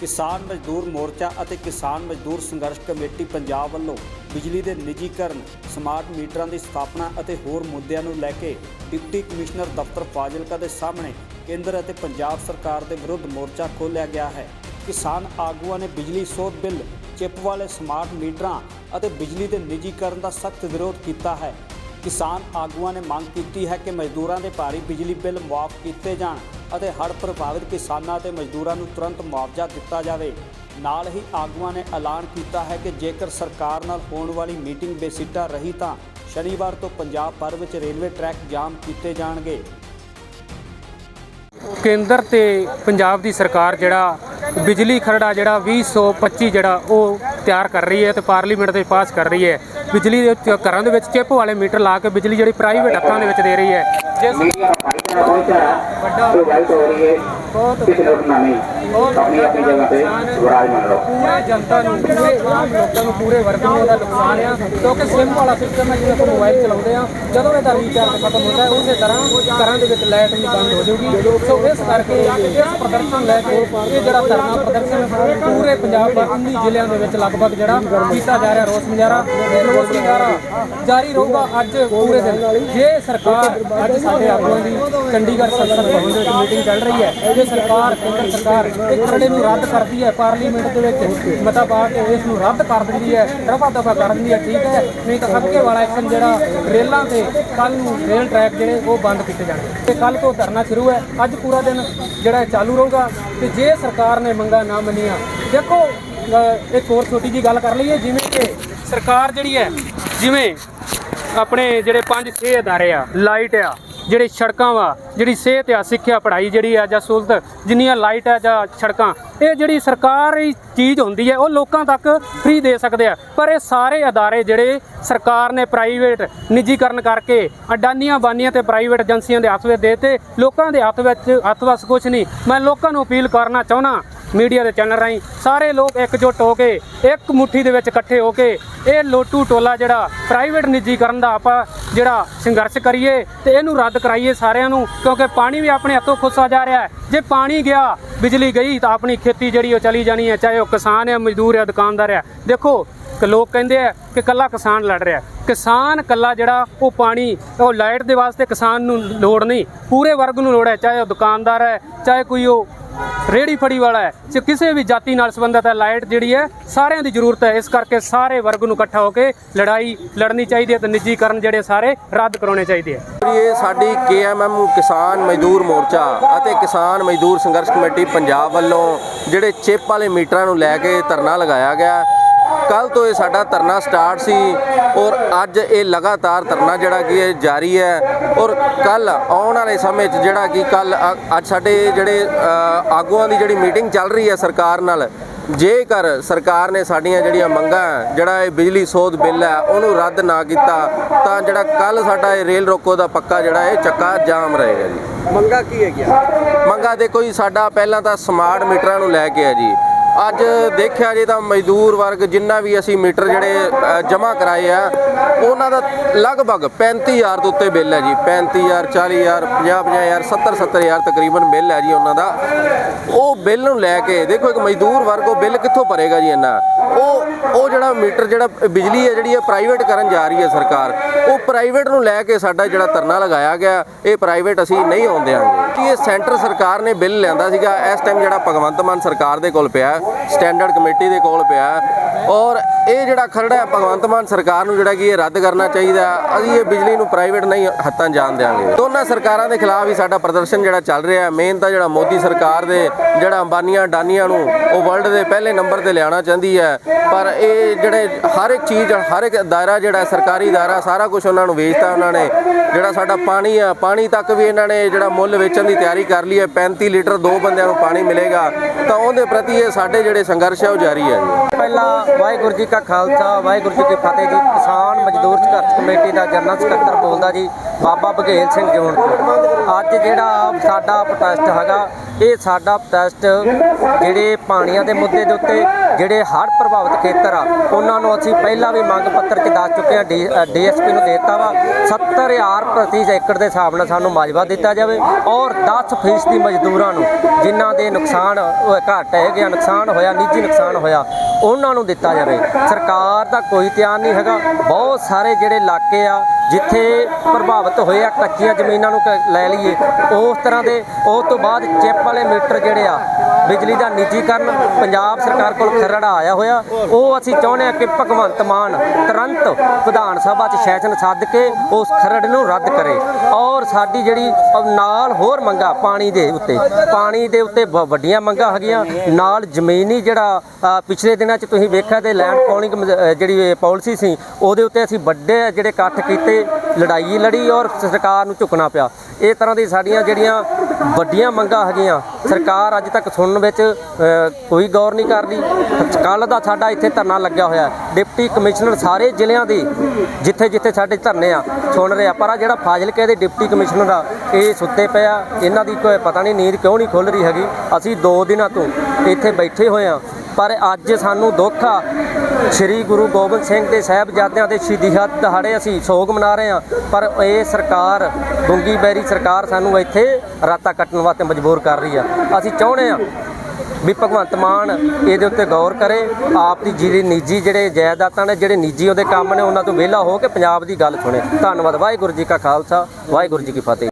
ਕਿਸਾਨ ਮਜ਼ਦੂਰ ਮੋਰਚਾ ਅਤੇ ਕਿਸਾਨ ਮਜ਼ਦੂਰ ਸੰਘਰਸ਼ ਕਮੇਟੀ ਪੰਜਾਬ ਵੱਲੋਂ ਬਿਜਲੀ ਦੇ ਨਿੱਜੀਕਰਨ, ਸਮਾਰਟ ਮੀਟਰਾਂ ਦੀ ਸਥਾਪਨਾ ਅਤੇ ਹੋਰ ਮੁੱਦਿਆਂ ਨੂੰ ਲੈ ਕੇ ਡਿਪਟੀ ਕਮਿਸ਼ਨਰ ਦਫ਼ਤਰ ਫਾਜ਼ਿਲਕਾ ਦੇ ਸਾਹਮਣੇ ਕੇਂਦਰ ਅਤੇ ਪੰਜਾਬ ਸਰਕਾਰ ਦੇ ਵਿਰੁੱਧ ਮੋਰਚਾ ਖੋਲ੍ਹਿਆ ਗਿਆ ਹੈ। ਕਿਸਾਨ ਆਗੂਆਂ ਨੇ ਬਿਜਲੀ ਸੋਧ ਬਿੱਲ, ਚਿੱਪ ਵਾਲੇ ਸਮਾਰਟ ਮੀਟਰਾਂ ਅਤੇ ਬਿਜਲੀ ਦੇ ਨਿੱਜੀਕਰਨ ਦਾ ਸਖਤ ਵਿਰੋਧ ਕੀਤਾ ਹੈ। ਕਿਸਾਨ ਆਗੂਆਂ ਨੇ ਮੰਗ ਕੀਤੀ ਹੈ ਕਿ ਮਜ਼ਦੂਰਾਂ ਦੇ ਭਾਰੀ ਬਿਜਲੀ ਬਿੱਲ ਮਾਫ਼ ਕੀਤੇ ਜਾਣ ਅਤੇ ਹੜ੍ਹ ਪ੍ਰਭਾਵਿਤ ਕਿਸਾਨਾਂ ਤੇ ਮਜ਼ਦੂਰਾਂ ਨੂੰ ਤੁਰੰਤ ਮੁਆਵਜ਼ਾ ਦਿੱਤਾ ਜਾਵੇ। ਨਾਲ ਹੀ ਆਗੂਆਂ ਨੇ ਐਲਾਨ ਕੀਤਾ ਹੈ ਕਿ ਜੇਕਰ ਸਰਕਾਰ ਨਾਲ ਹੋਣ ਵਾਲੀ ਮੀਟਿੰਗ ਬੇਸਿੱਟਾ ਰਹੀ ਤਾਂ ਸ਼ਨੀਵਾਰ ਤੋਂ ਪੰਜਾਬ ਭਰ ਵਿੱਚ ਰੇਲਵੇ ਟਰੈਕ ਜਾਮ ਕੀਤੇ ਜਾਣਗੇ। ਕੇਂਦਰ ਤੇ ਪੰਜਾਬ ਦੀ ਸਰਕਾਰ ਜਿਹੜਾ ਬਿਜਲੀ ਖਰੜਾ ਜਿਹੜਾ 2025 ਜਿਹੜਾ ਉਹ ਤਿਆਰ ਕਰ ਰਹੀ ਹੈ ਤੇ ਪਾਰਲੀਮੈਂਟ ਦੇ ਪਾਸ ਕਰ ਰਹੀ ਹੈ। ਬਿਜਲੀ ਦੇ ਘਰਾਂ ਦੇ ਵਿੱਚ ਚਿੱਪ ਵਾਲੇ ਮੀਟਰ ਲਾ ਕੇ ਬਿਜਲੀ ਜਿਹੜੀ ਪ੍ਰਾਈਵੇਟ ਹੱਥਾਂ ਦੇ ਵਿੱਚ ਦੇ ਰਹੀ ਹੈ। ਜਿਸ ਵੱਡਾ ਬਹੁਤ ਆਪਣੀ ਆਪਣੀ ਜਗ੍ਹਾ ਪੂਰੇ ਜਨਤਾ ਨੂੰ ਪੂਰੇ ਆਮ ਲੋਕਾਂ ਨੂੰ ਪੂਰੇ ਵਰਗ ਨੂੰ ਨੁਕਸਾਨ ਆ ਕਿਉਂਕਿ ਸਿਮ ਵਾਲਾ ਸਿਸਟਮ ਹੈ ਜਿਹਨਾਂ ਮੋਬਾਈਲ ਚਲਾਉਂਦੇ ਆ ਜਦੋਂ ਇਹਦਾ ਰੀਚਾਰਜ ਖਤਮ ਹੁੰਦਾ ਉਸੇ ਤਰ੍ਹਾਂ ਘਰਾਂ ਦੇ ਵਿੱਚ ਲਾਈਟ ਵੀ ਬੰਦ ਹੋ ਜਾਊਗੀ ਸੋ ਇਸ ਕਰਕੇ ਜਿਹੜਾ ਧਰਨਾ ਪ੍ਰਦਰਸ਼ਨ ਪੂਰੇ ਪੰਜਾਬ ਦੇ 19 ਜ਼ਿਲ੍ਹਿਆਂ ਦੇ ਵਿੱਚ ਲਗਭਗ ਜਿਹੜਾ ਕੀਤਾ ਜਾ ਰਿਹਾ ਰੋਸ ਮੁਜ਼ਾਹਰਾ ਰੋਸ ਮੁਜ਼ਾਹਰਾ ਜਾਰੀ ਰਹੂਗਾ ਅੱਜ ਪੂਰੇ ਦਿਨ ਜੇ ਸਰਕਾਰ ਅੱਜ ਸਾਡੇ ਆਗੂਆਂ ਦੀ ਚੰਡੀਗੜ੍ਹ ਸੰਸਦ ਭਵਨ ਦੇ ਵਿੱਚ ਮੀਟਿੰਗ ਚੱਲ ਰਹੀ ਹੈ ਇਹ ਸਰਕਾਰ ਕੇਂਦਰ ਸਰਕਾਰ ਇਹ ਖਰੜੇ ਨੂੰ ਰੱਦ ਕਰਦੀ ਹੈ ਪਾਰਲੀਮੈਂਟ ਦੇ ਵਿੱਚ। ਮਤਾ ਪਾ ਕੇ ਇਸ ਨੂੰ ਰੱਦ ਕਰ ਦਿੰਦੀ ਹੈ ਰਫਾ ਦਫਾ ਕਰ ਦਿੰਦੀ ਹੈ, ਠੀਕ ਹੈ? ਨਹੀਂ ਤਾਂ ਅੱਗੇ ਵਾਲਾ ਐਕਸ਼ਨ ਜਿਹੜਾ ਰੇਲਾਂ ਤੇ ਕੱਲ ਨੂੰ ਰੇਲ ਟਰੈਕ ਜਿਹੜੇ ਉਹ ਬੰਦ ਕੀਤੇ ਜਾਣਗੇ। ਤੇ ਕੱਲ ਤੋਂ ਧਰਨਾ ਸ਼ੁਰੂ ਹੈ। ਅੱਜ ਪੂਰਾ ਦਿਨ ਜਿਹੜਾ ਚਾਲੂ ਰਹੂਗਾ। ਤੇ ਜੇ ਸਰਕਾਰ ਨੇ ਮੰਗਾ ਨਾ ਮੰਨੀਆਂ, ਦੇਖੋ ਇੱਕ ਹੋਰ ਛੋਟੀ ਜੀ ਗੱਲ ਕਰ ਲਈਏ, ਜਿਵੇਂ ਕਿ ਸਰਕਾਰ ਜਿਹੜੀ ਹੈ, ਜਿਵੇਂ ਆਪਣੇ ਜਿਹੜੇ 5-6 ਅਦਾਰੇ ਆ, ਲਾਈਟ ਆ ਜਿਹੜੇ ਸੜਕਾਂ ਵਾ, ਜਿਹੜੀ ਸਿਹਤ ਆ, ਸਿੱਖਿਆ, ਪੜ੍ਹਾਈ ਜਿਹੜੀ ਆ ਜਾਂ ਸਹੂਲਤ, ਜਿੰਨੀਆਂ ਲਾਈਟ ਆ ਜਾਂ ਸੜਕਾਂ, ਇਹ ਜਿਹੜੀ ਸਰਕਾਰੀ ਚੀਜ਼ ਹੁੰਦੀ ਹੈ, ਉਹ ਲੋਕਾਂ ਤੱਕ ਫ੍ਰੀ ਦੇ ਸਕਦੇ ਆ। ਪਰ ਇਹ ਸਾਰੇ ਅਦਾਰੇ ਜਿਹੜੇ ਸਰਕਾਰ ਨੇ ਪ੍ਰਾਈਵੇਟ ਨਿੱਜੀਕਰਨ ਕਰਕੇ ਅਡਾਨੀਆਂ, ਬਾਨੀਆਂ ਤੇ ਪ੍ਰਾਈਵੇਟ ਏਜੰਸੀਆਂ ਦੇ ਹੱਥ ਵਿੱਚ ਦੇਤੇ, ਲੋਕਾਂ ਦੇ ਹੱਥ ਵਿੱਚ ਹੱਥ ਵਸ ਕੁਝ ਨਹੀਂ। ਮੈਂ ਲੋਕਾਂ ਨੂੰ ਅਪੀਲ ਕਰਨਾ ਚਾਹੁੰਦਾ ਮੀਡੀਆ ਦੇ ਚੈਨਲ ਰਾਹੀਂ, ਸਾਰੇ ਲੋਕ ਇਕਜੁੱਟ ਹੋ ਕੇ, ਇੱਕ ਮੁਠੀ ਦੇ ਵਿੱਚ ਇਕੱਠੇ ਹੋ ਕੇ, ਇਹ ਲੋਟੂ ਟੋਲਾ ਜਿਹੜਾ ਪ੍ਰਾਈਵੇਟ ਨਿੱਜੀਕਰਨ ਦਾ ਆਪਾਂ ਜਿਹੜਾ ਸੰਘਰਸ਼ ਕਰੀਏ ਤੇ ਇਹਨੂੰ ਰੱਦ ਕਰਾਈਏ ਸਾਰਿਆਂ ਨੂੰ, ਕਿਉਂਕਿ ਪਾਣੀ ਵੀ ਆਪਣੇ ਹੱਥੋਂ ਖੁੱਸਾ ਜਾ ਰਿਹਾ ਹੈ। ਜੇ ਪਾਣੀ ਗਿਆ, ਬਿਜਲੀ ਗਈ, ਤਾਂ ਆਪਣੀ ਖੇਤੀ ਜਿਹੜੀ ਉਹ ਚਲੀ ਜਾਣੀ ਹੈ, ਚਾਹੇ ਉਹ ਕਿਸਾਨ ਹੈ, ਮਜ਼ਦੂਰ ਹੈ, ਦੁਕਾਨਦਾਰ ਹੈ। ਦੇਖੋ, ਕਿ ਲੋਕ ਕਹਿੰਦੇ ਆ ਕਿ ਕੱਲਾ ਕਿਸਾਨ ਲੜ ਰਿਹਾ ਕਿਸਾਨ ਕੱਲਾ ਜਿਹੜਾ ਉਹ ਪਾਣੀ, ਉਹ ਲਾਈਟ ਦੇ ਵਾਸਤੇ ਕਿਸਾਨ ਨੂੰ ਲੋੜ ਨਹੀਂ। ਪੂਰੇ ਵਰਗ ਨੂੰ ਲੋੜ ਹੈ, ਚਾਹੇ ਉਹ ਦੁਕਾਨਦਾਰ ਹੈ, ਚਾਹੇ ਕੋਈ ਉਹ ਰੇੜੀ ਫੜੀ ਵਾਲਾ ਹੈ। ਜੇ ਕਿਸੇ ਵੀ ਜਾਤੀ ਨਾਲ ਸੰਬੰਧਿਤ ਹੈ, ਲਾਈਟ ਜਿਹੜੀ ਹੈ, ਸਾਰਿਆਂ ਦੀ ਜ਼ਰੂਰਤ ਹੈ। ਇਸ ਕਰਕੇ ਸਾਰੇ ਵਰਗ ਨੂੰ ਇਕੱਠਾ ਹੋ ਕੇ ਲੜਾਈ ਲੜਨੀ ਚਾਹੀਦੀ ਹੈ ਤੇ ਨਿੱਜੀਕਰਨ ਜਿਹੜੇ ਸਾਰੇ ਰੱਦ ਕਰਾਉਣੇ ਚਾਹੀਦੇ ਆ। ਇਹ ਸਾਡੀ ਕੇਐਮਐਮ ਕਿਸਾਨ ਮਜ਼ਦੂਰ ਮੋਰਚਾ ਅਤੇ ਕਿਸਾਨ ਮਜ਼ਦੂਰ ਸੰਘਰਸ਼ ਕਮੇਟੀ ਪੰਜਾਬ ਵੱਲੋਂ ਜਿਹੜੇ ਚਿੱਪ ਵਾਲੇ ਮੀਟਰਾਂ ਨੂੰ ਲੈ ਕੇ ਧਰਨਾ ਲਗਾਇਆ ਗਿਆ। ਕੱਲ ਤੋਂ ਇਹ ਸਾਡਾ ਧਰਨਾ ਸਟਾਰਟ ਸੀ ਔਰ ਅੱਜ ਇਹ ਲਗਾਤਾਰ ਧਰਨਾ ਜਿਹੜਾ ਕਿ ਇਹ ਜਾਰੀ ਹੈ ਔਰ ਕੱਲ ਆਉਣ ਵਾਲੇ ਸਮੇਂ 'ਚ ਜਿਹੜਾ ਕਿ ਕੱਲ ਅੱਜ ਸਾਡੇ ਜਿਹੜੇ ਆਗੂਆਂ ਦੀ ਜਿਹੜੀ ਮੀਟਿੰਗ ਚੱਲ ਰਹੀ ਹੈ ਸਰਕਾਰ ਨਾਲ ਜੇਕਰ ਸਰਕਾਰ ਨੇ ਸਾਡੀਆਂ ਜਿਹੜੀਆਂ ਮੰਗਾਂ ਹੈ, ਜਿਹੜਾ ਇਹ ਬਿਜਲੀ ਸੋਧ ਬਿੱਲ ਹੈ ਉਹਨੂੰ ਰੱਦ ਨਾ ਕੀਤਾ ਤਾਂ ਜਿਹੜਾ ਕੱਲ ਸਾਡਾ ਇਹ ਰੇਲ ਰੋਕੋ ਦਾ ਪੱਕਾ ਜਿਹੜਾ ਇਹ ਚੱਕਾ ਜਾਮ ਰਹੇਗਾ ਜੀ। ਮੰਗਾ ਕੀ ਹੈਗੀਆਂ? ਮੰਗਾ ਦੇਖੋ ਜੀ ਸਾਡਾ ਪਹਿਲਾਂ ਤਾਂ ਸਮਾਰਟ ਮੀਟਰਾਂ ਨੂੰ ਲੈ ਕੇ ਹੈ ਜੀ। ਅੱਜ ਦੇਖਿਆ ਜੇ ਤਾਂ ਮਜ਼ਦੂਰ ਵਰਗ ਜਿੰਨਾ ਵੀ ਅਸੀਂ ਮੀਟਰ ਜਿਹੜੇ ਜਮ੍ਹਾਂ ਕਰਾਏ ਆ, ਉਹਨਾਂ ਦਾ ਲਗਭਗ 35000 ਦੇ ਉੱਤੇ ਬਿੱਲ ਹੈ ਜੀ। 35000 40000 50000 70 70000 ਤਕਰੀਬਨ ਬਿੱਲ ਹੈ ਜੀ ਉਹਨਾਂ ਦਾ। ਉਹ ਬਿੱਲ ਨੂੰ ਲੈ ਕੇ, ਦੇਖੋ ਇੱਕ ਮਜ਼ਦੂਰ ਵਰਗ ਉਹ ਬਿੱਲ ਕਿੱਥੋਂ ਭਰੇਗਾ ਜੀ ਇੰਨਾ? ਉਹ ਉਹ ਜਿਹੜਾ ਮੀਟਰ ਜਿਹੜਾ ਬਿਜਲੀ ਹੈ ਜਿਹੜੀ ਹੈ ਪ੍ਰਾਈਵੇਟ ਕਰਨ ਜਾ ਰਹੀ ਹੈ ਸਰਕਾਰ, ਉਹ ਪ੍ਰਾਈਵੇਟ ਨੂੰ ਲੈ ਕੇ ਸਾਡਾ ਜਿਹੜਾ ਧਰਨਾ ਲਗਾਇਆ ਗਿਆ, ਇਹ ਪ੍ਰਾਈਵੇਟ ਅਸੀਂ ਨਹੀਂ ਆਉਂਦੇ ਦਿਆਂਗੇ ਕਿ ਇਹ ਸੈਂਟਰ ਸਰਕਾਰ ਨੇ ਬਿੱਲ ਲਿਆਂਦਾ ਸੀਗਾ, ਇਸ ਟਾਈਮ ਜਿਹੜਾ ਭਗਵੰਤ ਮਾਨ ਸਰਕਾਰ ਦੇ ਕੋਲ ਪਿਆ ਸਟੈਂਡਰਡ ਕਮੇਟੀ ਦੇ ਕੋਲ ਪਿਆ। ਔਰ ਇਹ ਜਿਹੜਾ ਖਰੜਾ ਹੈ, ਭਗਵੰਤ ਮਾਨ ਸਰਕਾਰ ਨੂੰ ਜਿਹੜਾ ਕਿ ਇਹ ਰੱਦ ਕਰਨਾ ਚਾਹੀਦਾ ਅਸੀਂ ਇਹ ਬਿਜਲੀ ਨੂੰ ਪ੍ਰਾਈਵੇਟ ਨਹੀਂ, ਹੱਥਾਂ ਜਾਣ ਦਿਆਂਗੇ। ਦੋਨਾਂ ਸਰਕਾਰਾਂ ਦੇ ਖਿਲਾਫ ਹੀ ਸਾਡਾ ਪ੍ਰਦਰਸ਼ਨ ਜਿਹੜਾ ਚੱਲ ਰਿਹਾ ਹੈ। ਮੇਨ ਤਾਂ ਜਿਹੜਾ ਮੋਦੀ ਸਰਕਾਰ ਦੇ ਜਿਹੜਾ ਅੰਬਾਨੀਆਂ ਡਾਨੀਆਂ ਨੂੰ ਉਹ ਵਰਲਡ ਦੇ ਪਹਿਲੇ ਨੰਬਰ ਤੇ ਲਿਆਉਣਾ ਚਾਹੁੰਦੀ ਹੈ। ਪਰ ਇਹ ਜਿਹੜੇ ਹਰ ਇੱਕ ਚੀਜ਼, ਹਰ ਇੱਕ ਦਾਇਰਾ ਜਿਹੜਾ ਸਰਕਾਰੀ ਦਾਇਰਾ, ਸਾਰਾ ਕੁਝ ਉਹਨਾਂ ਨੂੰ ਵੇਚਤਾ ਉਹਨਾਂ ਨੇ। ਜਿਹੜਾ ਸਾਡਾ ਪਾਣੀ ਆ ਪਾਣੀ ਤੱਕ ਵੀ ਇਹਨਾਂ ਨੇ ਜਿਹੜਾ ਮੁੱਲ ਵੇਚਣ ਦੀ ਤਿਆਰੀ ਕਰ ਲਈ ਹੈ। 35 ਲੀਟਰ ਦੋ ਬੰਦਿਆਂ ਨੂੰ ਪਾਣੀ ਮਿਲੇਗਾ। ਤਾਂ ਉਹਦੇ ਪ੍ਰਤੀ ਇਹ ਸਾਡੇ ਜਿਹੜੇ ਸੰਘਰਸ਼ ਹੈ ਉਹ ਜਾਰੀ ਹੈ ਜੀ। ਪਹਿਲਾਂ ਵਾਹਿਗੁਰੂ ਜੀ ਕਾ ਖਾਲਸਾ, ਵਾਹਿਗੁਰੂ ਜੀ ਕੀ ਫਤਿਹ ਜੀ। ਕਿਸਾਨ ਮਜ਼ਦੂਰ ਸੰਘਰਸ਼ ਕਮੇਟੀ ਦਾ ਜਨਰਲ ਸਕੱਤਰ ਬੋਲਦਾ ਜੀ, ਬਾਬਾ ਬਘੇਲ ਸਿੰਘ ਜੋਨਪੁਰ ਅੱਜ ਜਿਹੜਾ ਸਾਡਾ ਪ੍ਰੋਟੈਸਟ ਹੈਗਾ, ਇਹ ਸਾਡਾ ਪ੍ਰੋਟੈਸਟ ਜਿਹੜੇ ਪਾਣੀਆਂ ਦੇ ਮੁੱਦੇ ਦੇ ਉੱਤੇ ਜਿਹੜੇ ਹੜ੍ਹ ਪ੍ਰਭਾਵਿਤ ਖੇਤਰ ਆ, ਉਹਨਾਂ ਨੂੰ ਅਸੀਂ ਪਹਿਲਾਂ ਵੀ ਮੰਗ ਪੱਤਰ 'ਚ ਦੱਸ ਚੁੱਕੇ ਹਾਂ ਡੀਐਸਪੀ ਨੂੰ ਦੇ ਦਿੱਤਾ ਵਾ। 70000 ਪ੍ਰਤੀ ਏਕੜ ਦੇ ਹਿਸਾਬ ਨਾਲ ਸਾਨੂੰ ਮਾਜਵਾ ਦਿੱਤਾ ਜਾਵੇ ਔਰ 10% ਦੀ ਮਜ਼ਦੂਰਾਂ ਨੂੰ ਜਿਨ੍ਹਾਂ ਦੇ ਨੁਕਸਾਨ ਉਹ ਘੱਟ ਹੈਗੇ ਆ ਨੁਕਸਾਨ ਹੋਇਆ, ਨਿੱਜੀ ਨੁਕਸਾਨ ਹੋਇਆ, ਉਹਨਾਂ ਨੂੰ ਦਿੱਤਾ ਜਾਵੇ। ਸਰਕਾਰ ਦਾ ਕੋਈ ਧਿਆਨ ਨਹੀਂ ਹੈਗਾ। ਬਹੁਤ ਸਾਰੇ ਜਿਹੜੇ ਇਲਾਕੇ ਆ, ਜਿੱਥੇ ਪ੍ਰਭਾਵਿਤ ਹੋਏ ਆ ਕੱਚੀਆਂ ਜ਼ਮੀਨਾਂ ਨੂੰ ਕ- ਲੈ ਲਈਏ, ਉਸ ਤਰ੍ਹਾਂ ਦੇ, ਉਸ ਤੋਂ ਬਾਅਦ ਚਿੱਪ ਵਾਲੇ ਮੀਟਰ ਜਿਹੜੇ ਆ ਬਿਜਲੀ ਦਾ ਨਿੱਜੀਕਰਨ ਪੰਜਾਬ ਸਰਕਾਰ ਕੋਲ ਖਰੜਾ ਆਇਆ ਹੋਇਆ। ਉਹ ਅਸੀਂ ਚਾਹੁੰਦੇ ਹਾਂ ਕਿ ਭਗਵੰਤ ਮਾਨ ਤੁਰੰਤ ਵਿਧਾਨ ਸਭਾ 'ਚ ਸੈਸ਼ਨ ਸੱਦ ਕੇ ਉਸ ਖਰੜ ਨੂੰ ਰੱਦ ਕਰੇ ਔਰ ਸਾਡੀ ਜਿਹੜੀ ਨਾਲ ਹੋਰ ਮੰਗਾ ਪਾਣੀ ਦੇ ਉੱਤੇ, ਪਾਣੀ ਦੇ ਉੱਤੇ ਵ- ਵੱਡੀਆਂ ਮੰਗਾਂ ਹੈਗੀਆਂ, ਨਾਲ ਜ਼ਮੀਨੀ ਜਿਹੜਾ ਪਿਛਲੇ ਦਿਨਾਂ 'ਚ ਤੁਸੀਂ ਵੇਖਿਆ ਤੇ ਲੈਂਡ ਪੌਲਿੰਗ ਜਿਹੜੀ ਪਾਲਿਸੀ ਸੀ, ਉਹਦੇ ਉੱਤੇ ਅਸੀਂ ਵੱਡੇ ਜਿਹੜੇ ਇਕੱਠ ਕੀਤੇ ਲੜਾਈ ਲੜੀ ਔਰ ਸਰਕਾਰ ਨੂੰ ਝੁਕਣਾ ਪਿਆ। ਇਹ ਤਰ੍ਹਾਂ ਦੀ ਸਾਡੀਆਂ ਜਿਹੜੀਆਂ ਵੱਡੀਆਂ ਮੰਗਾਂ ਹੈਗੀਆਂ, ਸਰਕਾਰ ਅੱਜ ਤੱਕ ਸੁਣਨ ਵਿੱਚ ਕੋਈ ਗੌਰ ਨਹੀਂ ਕਰਦੀ। ਕੱਲ ਦਾ ਸਾਡਾ ਇੱਥੇ ਧਰਨਾ ਲੱਗਿਆ ਹੋਇਆ ਡਿਪਟੀ ਕਮਿਸ਼ਨਰ ਸਾਰੇ ਜ਼ਿਲ੍ਹਿਆਂ ਦੀ ਜਿੱਥੇ ਜਿੱਥੇ ਸਾਡੇ ਧਰਨੇ ਆ, ਸੁਣ ਰਿਹਾ ਪਰ ਆ ਜਿਹੜਾ ਫਾਜ਼ਿਲਕੇ ਦੇ ਡਿਪਟੀ ਕਮਿਸ਼ਨਰ ਆ, ਇਹ ਸੁੱਤੇ ਪਏ ਆ। ਇਹਨਾਂ ਦੀ ਕੋਈ ਪਤਾ ਨਹੀਂ ਨੀਂਦ ਕਿਉਂ ਨਹੀਂ ਖੁੱਲ ਰਹੀ ਹੈਗੀ। ਅਸੀਂ 2 ਦਿਨਾਂ ਤੋਂ ਇੱਥੇ ਬੈਠੇ ਹੋਏ ਆ। ਪਰ ਅੱਜ ਸਾਨੂੰ ਦੁੱਖ ਆ ਸ੍ਰੀ ਗੁਰੂ ਗੋਬਿੰਦ ਸਿੰਘ ਦੇ ਸਾਹਿਬਜ਼ਾਦਿਆਂ ਦੇ ਸ਼ਹੀਦੀ ਹੱਥ ਦਿਹਾੜੇ ਅਸੀਂ ਸੋਗ ਮਨਾ ਰਹੇ ਹਾਂ। ਪਰ ਇਹ ਸਰਕਾਰ ਗੁੰਗੀ ਬੈਰੀ ਸਰਕਾਰ ਸਾਨੂੰ ਇੱਥੇ ਰਾਤਾਂ ਕੱਟਣ ਵਾਸਤੇ ਮਜਬੂਰ ਕਰ ਰਹੀ ਆ। ਅਸੀਂ ਚਾਹੁੰਦੇ ਆ ਵੀ ਭਗਵੰਤ ਮਾਨ ਇਹਦੇ ਉੱਤੇ ਗੌਰ ਕਰੇ, ਆਪ ਦੀ ਜਿਹੜੀ ਨਿੱਜੀ ਜਿਹੜੇ ਜਾਇਦਾਦਾਂ ਨੇ, ਜਿਹੜੇ ਨਿੱਜੀ ਉਹਦੇ ਕੰਮ ਨੇ, ਉਹਨਾਂ ਤੋਂ ਵਿਹਲਾ ਹੋ ਕੇ ਪੰਜਾਬ ਦੀ ਗੱਲ ਸੁਣੇ। ਧੰਨਵਾਦ। ਵਾਹਿਗੁਰੂ ਜੀ ਕਾ ਖਾਲਸਾ, ਵਾਹਿਗੁਰੂ ਜੀ ਕੀ ਫਤਿਹ।